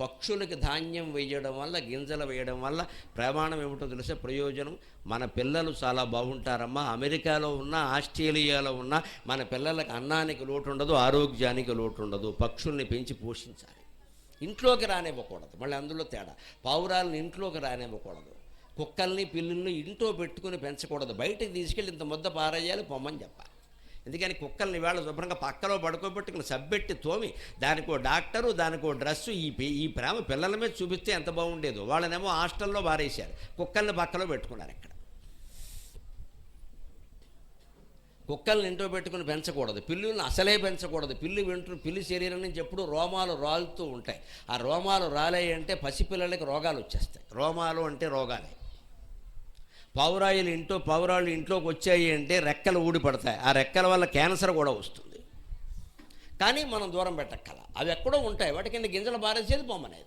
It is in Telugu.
పక్షులకి ధాన్యం వేయడం వల్ల గింజలు వేయడం వల్ల ప్రమాణం ఏమిటో తెలిసే ప్రయోజనం. మన పిల్లలు చాలా బాగుంటారమ్మా. అమెరికాలో ఉన్న ఆస్ట్రేలియాలో ఉన్న మన పిల్లలకు అన్నానికి లోటు ఉండదు ఆరోగ్యానికి లోటు ఉండదు పక్షుల్ని పెంచి పోషించాలి. ఇంట్లోకి రానివ్వకూడదు. మళ్ళీ అందులో తేడా. పావురాలను ఇంట్లోకి రానివ్వకూడదు. కుక్కల్ని పిల్లుల్ని ఇంట్లో పెట్టుకుని పెంచకూడదు. బయటకు తీసుకెళ్ళి ఇంత ముద్ద పారేయాలి పొమ్మని చెప్పాలి. ఎందుకని కుక్కల్ని వేళ శుభ్రంగా పక్కలో పడుకోబెట్టుకుని సబ్బెట్టి తోమి దానికో డాక్టరు దానికో డ్రెస్సు ఈ ఈ ప్రేమ పిల్లల మీద చూపిస్తే ఎంత బాగుండేదో. వాళ్ళనేమో హాస్టల్లో బారేశారు కుక్కల్ని పక్కలో పెట్టుకున్నారు ఇక్కడ. కుక్కల్ని ఇంట్లో పెట్టుకుని పెంచకూడదు. పిల్లుల్ని అసలే పెంచకూడదు. పిల్లి వెంట్రు పిల్లి శరీరం నుంచి ఎప్పుడు రోమాలు రాలుతూ ఉంటాయి. ఆ రోమాలు రాలేయంటే అంటే పసిపిల్లలకి రోగాలు వచ్చేస్తాయి. రోమాలు అంటే రోగాలే. పావురాయిలు ఇంట్లో పావురాళ్ళు ఇంట్లోకి వచ్చాయి అంటే రెక్కలు ఊడిపడతాయి ఆ రెక్కల వల్ల క్యాన్సర్ కూడా వస్తుంది. కానీ మనం దూరం పెట్టక్కల. అవి ఎక్కడో ఉంటాయి. వాటి కింద గింజలు బారేసేది బొమ్మనేది